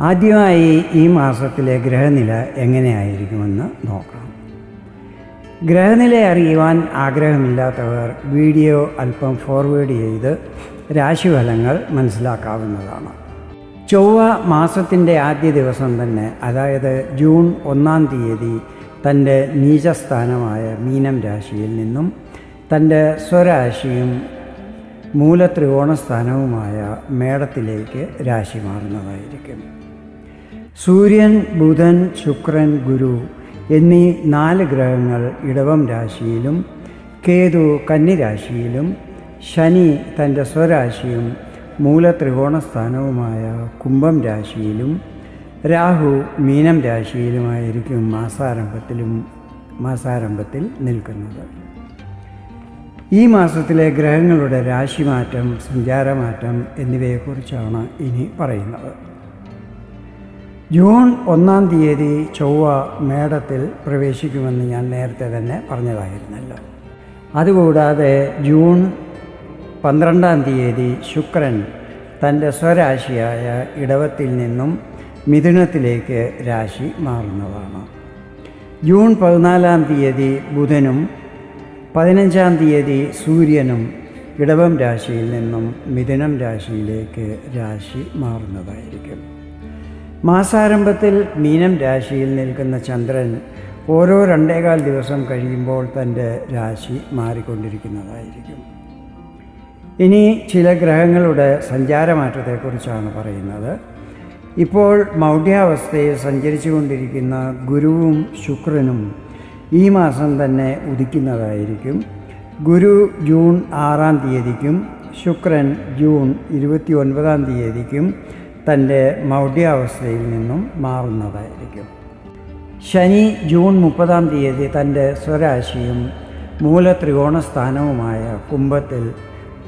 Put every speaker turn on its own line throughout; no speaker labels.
ആദ്യമായി ഈ മാസത്തിലെ ഗ്രഹനില എങ്ങനെയായിരിക്കുമെന്ന് നോക്കാം. ഗ്രഹനില അറിയുവാൻ ആഗ്രഹമില്ലാത്തവർ വീഡിയോ അല്പം ഫോർവേഡ് ചെയ്ത് രാശിഫലങ്ങൾ മനസ്സിലാക്കാവുന്നതാണ്. ചൊവ്വ മാസത്തിന്റെ ആദ്യ ദിവസം തന്നെ അതായത് ജൂൺ ഒന്നാം തീയതി തന്റെ നീചസ്ഥാനമായ മീനം രാശിയിൽ നിന്നും തന്റെ സ്വരാശിയും മൂലത്രികോണസ്ഥാനവുമായ മേടത്തിലേക്ക് രാശി മാറുന്നതായിരിക്കും സൂര്യൻ ബുധൻ ശുക്രൻ ഗുരു എന്നീ നാല് ഗ്രഹങ്ങൾ ഇടവം രാശിയിലും കേതു കന്നിരാശിയിലും ശനി തന്റെ സ്വരാശിയും മൂലത്രികോണസ്ഥാനവുമായ കുംഭം രാശിയിലും രാഹു മീനം രാശിയിലുമായിരിക്കും മാസാരംഭത്തിലും മാസാരംഭത്തിൽ നിൽക്കുന്നത്. ഈ മാസത്തിലെ ഗ്രഹങ്ങളുടെ രാശിമാറ്റം സഞ്ചാരമാറ്റം എന്നിവയെക്കുറിച്ചാണ് ഇനി പറയുന്നത്. ജൂൺ ഒന്നാം തീയതി ചൊവ്വ മേടത്തിൽ പ്രവേശിക്കുമെന്ന് ഞാൻ നേരത്തെ തന്നെ പറഞ്ഞതായിരുന്നല്ലോ. അതുകൂടാതെ ജൂൺ പന്ത്രണ്ടാം തീയതി ശുക്രൻ തന്റെ സ്വരാശിയായ ഇടവത്തിൽ നിന്നും മിഥുനത്തിലേക്ക് രാശി മാറുന്നതാണ്. ജൂൺ പതിനാലാം തീയതി ബുധനും പതിനഞ്ചാം തീയതി സൂര്യനും ഇടവം രാശിയിൽ നിന്നും മിഥുനം രാശിയിലേക്ക് രാശി മാറുന്നതായിരിക്കും. മാസാരംഭത്തിൽ മീനം രാശിയിൽ നിൽക്കുന്ന ചന്ദ്രൻ ഓരോ രണ്ടേകാൽ ദിവസം കഴിയുമ്പോൾ തന്റെ രാശി മാറിക്കൊണ്ടിരിക്കുന്നതായിരിക്കും. ഇനി ചില ഗ്രഹങ്ങളുടെ സഞ്ചാരമാറ്റത്തെക്കുറിച്ചാണ് പറയുന്നത്. ഇപ്പോൾ മൗഢ്യാവസ്ഥയിൽ സഞ്ചരിച്ചു കൊണ്ടിരിക്കുന്ന ഗുരുവും ശുക്രനും ഈ മാസം തന്നെ ഉദിക്കുന്നതായിരിക്കും. ഗുരു ജൂൺ ആറാം തീയതിക്കും ശുക്രൻ ജൂൺ ഇരുപത്തി ഒൻപതാം തീയതിക്കും തന്റെ മൗഢ്യാവസ്ഥയിൽ നിന്നും മാറുന്നതായിരിക്കും. ശനി ജൂൺ മുപ്പതാം തീയതി തന്റെ സ്വരാശിയും മൂല ത്രികോണ സ്ഥാനവുമായ കുംഭത്തിൽ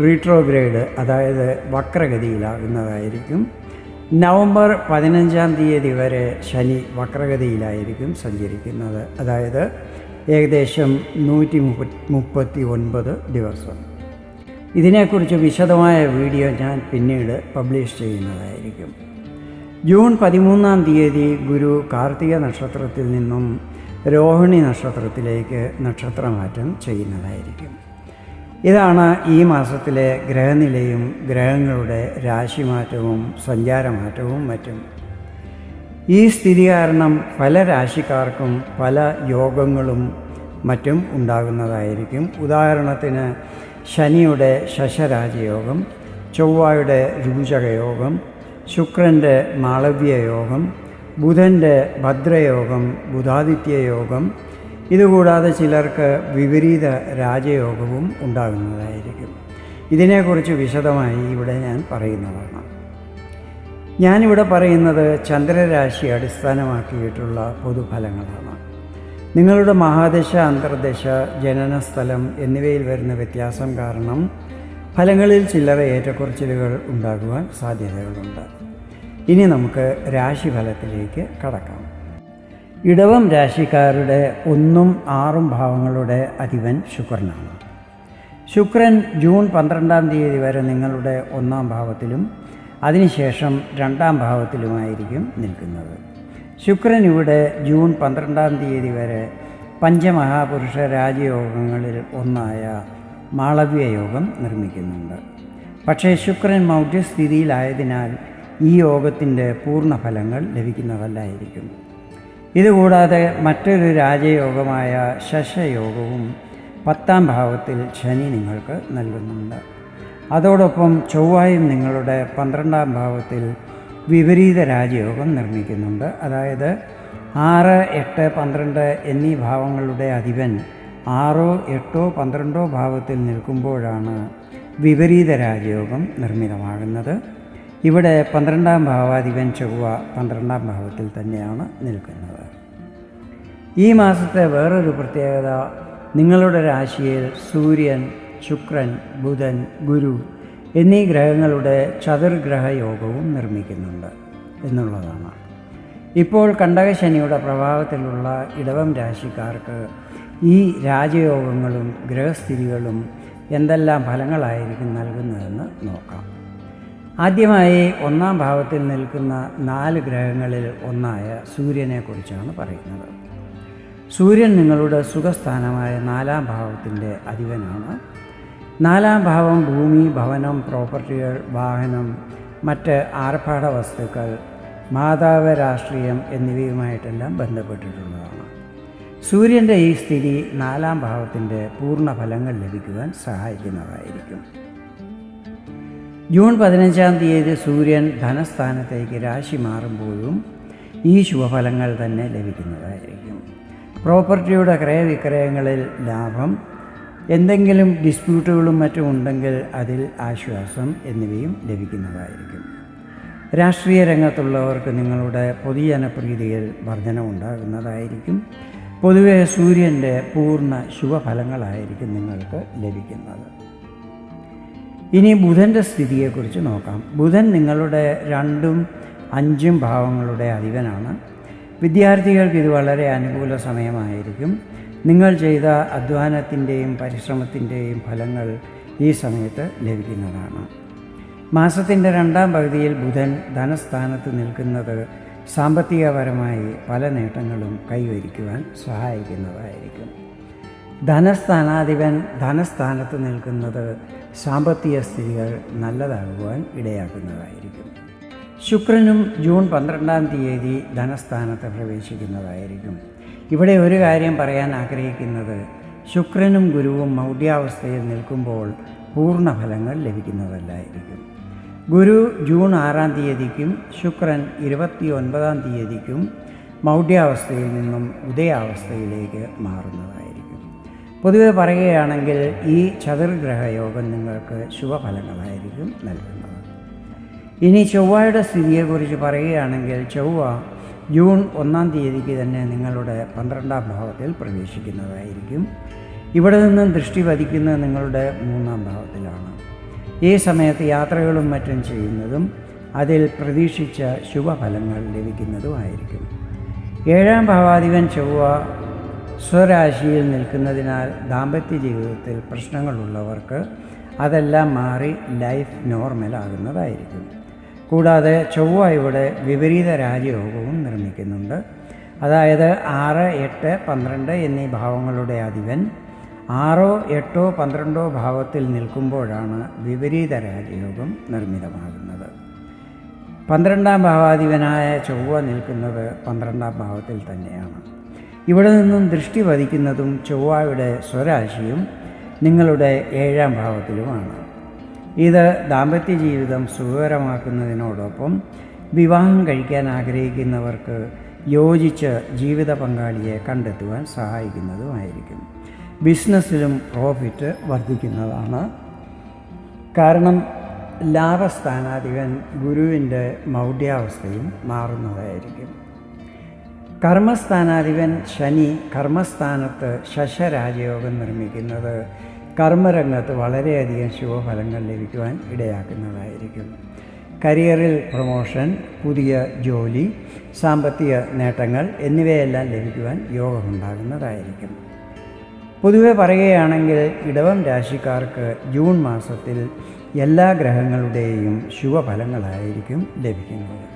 റീട്രോഗ്രേഡ് അതായത് വക്രഗതിയിലാകുന്നതായിരിക്കും. നവംബർ പതിനഞ്ചാം തീയതി വരെ ശനി വക്രഗതിയിലായിരിക്കും സഞ്ചരിക്കുന്നത്. അതായത് ഏകദേശം നൂറ്റി മുപ്പത്തി ഒൻപത് ദിവസം. ഇതിനെക്കുറിച്ച് വിശദമായ വീഡിയോ ഞാൻ പിന്നീട് പബ്ലിഷ് ചെയ്യുന്നതായിരിക്കും. ജൂൺ പതിമൂന്നാം തീയതി ഗുരു കാർത്തിക നക്ഷത്രത്തിൽ നിന്നും രോഹിണി നക്ഷത്രത്തിലേക്ക് നക്ഷത്രമാറ്റം ചെയ്യുന്നതായിരിക്കും. ഇതാണ് ഈ മാസത്തിലെ ഗ്രഹനിലയും ഗ്രഹങ്ങളുടെ രാശിമാറ്റവും സഞ്ചാരമാറ്റവും മറ്റും. ഈ സ്ഥിതി കാരണം പല രാശിക്കാർക്കും പല യോഗങ്ങളും മറ്റും ഉണ്ടാകുന്നതായിരിക്കും. ഉദാഹരണത്തിന് ശനിയുടെ ശശരാജയോഗം ചൊവ്വയുടെ രൂചകയോഗം ശുക്രന്റെ മാളവ്യയോഗം ബുധന്റെ ഭദ്രയോഗം ബുധാദിത്യ യോഗം ഇതുകൂടാതെ ചിലർക്ക് വിപരീത രാജയോഗവും ഉണ്ടാകുന്നതായിരിക്കും. ഇതിനെക്കുറിച്ച് വിശദമായി ഇവിടെ ഞാൻ പറയുന്നതാണ്. ഞാനിവിടെ പറയുന്നത് ചന്ദ്രരാശി അടിസ്ഥാനമാക്കിയിട്ടുള്ള പൊതുഫലങ്ങളാണ്. നിങ്ങളുടെ മഹാദശ അന്തർദശ ജനനസ്ഥലം എന്നിവയിൽ വരുന്ന വ്യത്യാസം കാരണം ഫലങ്ങളിൽ ചില്ലറ ഏറ്റക്കുറച്ചിലുകൾ ഉണ്ടാകുവാൻ സാധ്യതകളുണ്ട്. ഇനി നമുക്ക് രാശിഫലത്തിലേക്ക് കടക്കാം. ഇടവം രാശിക്കാരുടെ ഒന്നും ആറും ഭാവങ്ങളുടെ അധിപൻ ശുക്രനാണ്. ശുക്രൻ ജൂൺ പന്ത്രണ്ടാം തീയതി വരെ നിങ്ങളുടെ ഒന്നാം ഭാവത്തിലും അതിനുശേഷം രണ്ടാം ഭാവത്തിലുമായിരിക്കും നിൽക്കുന്നത്. ശുക്രൻ ഇവിടെ ജൂൺ പന്ത്രണ്ടാം തീയതി വരെ പഞ്ചമഹാപുരുഷ രാജയോഗങ്ങളിൽ ഒന്നായ മാളവ്യ യോഗം നിർമ്മിക്കുന്നുണ്ട്. പക്ഷേ ശുക്രൻ മൗഢ്യസ്ഥിതിയിലായതിനാൽ ഈ യോഗത്തിന്റെ പൂർണ ഫലങ്ങൾ ലഭിക്കുന്നതല്ലായിരിക്കും. ഇതുകൂടാതെ മറ്റൊരു രാജയോഗമായ ശശയോഗവും പത്താം ഭാവത്തിൽ ശനി നിങ്ങൾക്ക് നൽകുന്നുണ്ട്. അതോടൊപ്പം ചൊവ്വായും നിങ്ങളുടെ പന്ത്രണ്ടാം ഭാവത്തിൽ വിപരീത രാജയോഗം നിർമ്മിക്കുന്നുണ്ട്. അതായത് ആറ് എട്ട് പന്ത്രണ്ട് എന്നീ ഭാവങ്ങളുടെ അധിപൻ ആറോ എട്ടോ പന്ത്രണ്ടോ ഭാവത്തിൽ നിൽക്കുമ്പോഴാണ് വിപരീത രാജയോഗം നിർമ്മിതമാകുന്നത്. ഇവിടെ പന്ത്രണ്ടാം ഭാവാധിപൻ ചൊവ്വ പന്ത്രണ്ടാം ഭാവത്തിൽ തന്നെയാണ് നിൽക്കുന്നത്. ഈ മാസത്തെ വേറൊരു പ്രത്യേകത നിങ്ങളുടെ രാശിയിൽ സൂര്യൻ ശുക്രൻ ബുധൻ ഗുരു എന്നീ ഗ്രഹങ്ങളുടെ ചതുർഗ്രഹ യോഗവും നിർമ്മിക്കുന്നുണ്ട് എന്നുള്ളതാണ്. ഇപ്പോൾ കണ്ടകശനിയുടെ പ്രഭാവത്തിലുള്ള ഇടവം രാശിക്കാർക്ക് ഈ രാജയോഗങ്ങളും ഗ്രഹസ്ഥിതികളും എന്തെല്ലാം ഫലങ്ങളായിരിക്കും നൽകുന്നതെന്ന് നോക്കാം. ആദ്യമായി ഒന്നാം ഭാവത്തിൽ നിൽക്കുന്ന നാല് ഗ്രഹങ്ങളിൽ ഒന്നായ സൂര്യനെക്കുറിച്ചാണ് പറയുന്നത്. സൂര്യൻ നിങ്ങളുടെ സുഖസ്ഥാനമായ നാലാം ഭാവത്തിന്റെ അധിപനാണ്. നാലാം ഭാവം ഭൂമി ഭവനം പ്രോപ്പർട്ടികൾ വാഹനം മറ്റ് ആർഭാട വസ്തുക്കൾ മാതാവ് രാഷ്ട്രീയം എന്നിവയുമായിട്ടെല്ലാം ബന്ധപ്പെട്ടിട്ടുള്ളതാണ്. സൂര്യന്റെ ഈ സ്ഥിതി നാലാം ഭാവത്തിന്റെ പൂർണ ഫലങ്ങൾ ലഭിക്കുവാൻ സഹായിക്കുന്നതായിരിക്കും. ജൂൺ പതിനഞ്ചാം തീയതി സൂര്യൻ ധനസ്ഥാനത്തേക്ക് രാശി മാറുമ്പോഴും ഈ ശുഭഫലങ്ങൾ തന്നെ ലഭിക്കുന്നതായിരിക്കും. പ്രോപ്പർട്ടിയുടെ ക്രയവിക്രയങ്ങളിൽ ലാഭം എന്തെങ്കിലും ഡിസ്പ്യൂട്ടുകളും മറ്റും ഉണ്ടെങ്കിൽ അതിൽ ആശ്വാസം എന്നിവയും ലഭിക്കുന്നതായിരിക്കും. രാഷ്ട്രീയ രംഗത്തുള്ളവർക്ക് നിങ്ങളുടെ പൊതുജനപ്രീതിയിൽ വർധനമുണ്ടാകുന്നതായിരിക്കും പൊതുവെ സൂര്യന്റെ പൂർണ ശുഭഫലങ്ങളായിരിക്കും നിങ്ങൾക്ക് ലഭിക്കുന്നത്. ഇനി ബുധന്റെ സ്ഥിതിയെക്കുറിച്ച് നോക്കാം. ബുധൻ നിങ്ങളുടെ രണ്ടും അഞ്ചും ഭാവങ്ങളുടെ അധിപനാണ്. വിദ്യാർത്ഥികൾക്ക് ഇത് വളരെ അനുകൂല സമയമായിരിക്കും. നിങ്ങൾ ചെയ്ത അധ്വാനത്തിന്റെയും പരിശ്രമത്തിന്റെയും ഫലങ്ങൾ ഈ സമയത്ത് ലഭിക്കുന്നതാണ്. മാസത്തിന്റെ രണ്ടാം പകുതിയിൽ ബുധൻ ധനസ്ഥാനത്ത് നിൽക്കുന്നത് സാമ്പത്തികപരമായി പല നേട്ടങ്ങളും കൈവരിക്കുവാൻ സഹായിക്കുന്നതായിരിക്കും. ധനസ്ഥാനാധിപൻ ധനസ്ഥാനത്ത് നിൽക്കുന്നത് സാമ്പത്തിക സ്ഥിതികൾ നല്ലതാകുവാൻ ഇടയാക്കുന്നതായിരിക്കും. ശുക്രനും ജൂൺ പന്ത്രണ്ടാം തീയതി ധനസ്ഥാനത്ത് പ്രവേശിക്കുന്നതായിരിക്കും. ഇവിടെ ഒരു കാര്യം പറയാൻ ആഗ്രഹിക്കുന്നത് ശുക്രനും ഗുരുവും മൗഢ്യാവസ്ഥയിൽ നിൽക്കുമ്പോൾ പൂർണ ഫലങ്ങൾ ലഭിക്കുന്നതല്ലായിരിക്കും. ഗുരു ജൂൺ ആറാം തീയതിക്കും ശുക്രൻ ഇരുപത്തി ഒൻപതാം തീയതിക്കും മൗഢ്യാവസ്ഥയിൽ നിന്നും ഉദയാവസ്ഥയിലേക്ക് മാറുന്നതായിരിക്കും. പൊതുവെ പറയുകയാണെങ്കിൽ ഈ ചതുർഗ്രഹയോഗം നിങ്ങൾക്ക് ശുഭഫലങ്ങളായിരിക്കും നൽകുന്നത്. ഇനി ചൊവ്വയുടെ സ്ഥിതിയെക്കുറിച്ച് പറയുകയാണെങ്കിൽ ചൊവ്വ ജൂൺ ഒന്നാം തീയതിക്ക് തന്നെ നിങ്ങളുടെ പന്ത്രണ്ടാം ഭാവത്തിൽ പ്രവേശിക്കുന്നതായിരിക്കും. ഇവിടെ നിന്നും ദൃഷ്ടി പതിക്കുന്നത് നിങ്ങളുടെ മൂന്നാം ഭാവത്തിലാണ്. ഈ സമയത്ത് യാത്രകളും മറ്റും ചെയ്യുന്നതും അതിൽ പ്രതീക്ഷിച്ച ശുഭഫലങ്ങൾ ലഭിക്കുന്നതുമായിരിക്കും. ഏഴാം ഭാവാധിപൻ ചൊവ്വ സ്വരാശിയിൽ നിൽക്കുന്നതിനാൽ ദാമ്പത്യ ജീവിതത്തിൽ പ്രശ്നങ്ങളുള്ളവർക്ക് അതെല്ലാം മാറി ലൈഫ് നോർമലാകുന്നതായിരിക്കും കൂടാതെ ചൊവ്വ ഇവിടെ വിപരീത രാജയോഗവും നിർമ്മിക്കുന്നുണ്ട്. അതായത് ആറ് എട്ട് പന്ത്രണ്ട് എന്നീ ഭാവങ്ങളുടെ അധിപൻ ആറോ എട്ടോ പന്ത്രണ്ടോ ഭാവത്തിൽ നിൽക്കുമ്പോഴാണ് വിപരീത രാജയോഗം നിർമ്മിതമാകുന്നത്. പന്ത്രണ്ടാം ഭാവാധിപനായ ചൊവ്വ നിൽക്കുന്നത് പന്ത്രണ്ടാം ഭാവത്തിൽ തന്നെയാണ്. ഇവിടെ നിന്നും ദൃഷ്ടി പതിക്കുന്നതും ചൊവ്വയുടെ സ്വരാശിയും നിങ്ങളുടെ ഏഴാം ഭാവത്തിലുമാണ്. ഇത് ദാമ്പത്യ ജീവിതം സുഖകരമാക്കുന്നതിനോടൊപ്പം വിവാഹം കഴിക്കാൻ ആഗ്രഹിക്കുന്നവർക്ക് യോജിച്ച് ജീവിത പങ്കാളിയെ കണ്ടെത്തുവാൻ സഹായിക്കുന്നതുമായിരിക്കും. ബിസിനസ്സിലും പ്രോഫിറ്റ് വർദ്ധിക്കുന്നതാണ്. കാരണം ലാഭസ്ഥാനാധിപൻ ഗുരുവിന്റെ മൗഢ്യാവസ്ഥയും മാറുന്നതായിരിക്കും. കർമ്മസ്ഥാനാധിപൻ ശനി കർമ്മസ്ഥാനത്ത് ശശരാജയോഗം നിർമ്മിക്കുന്നത്. കർമ്മരംഗത്ത് വളരെയധികം ശുഭഫലങ്ങൾ ലഭിക്കുവാൻ ഇടയാക്കുന്നതായിരിക്കും. കരിയറിൽ പ്രൊമോഷൻ പുതിയ ജോലി സാമ്പത്തിക നേട്ടങ്ങൾ എന്നിവയെല്ലാം ലഭിക്കുവാൻ യോഗമുണ്ടാകുന്നതായിരിക്കും. പൊതുവെ പറയുകയാണെങ്കിൽ ഇടവം രാശിക്കാർക്ക് ജൂൺ മാസത്തിൽ എല്ലാ ഗ്രഹങ്ങളുടെയും ശുഭഫലങ്ങളായിരിക്കും ലഭിക്കുന്നത്.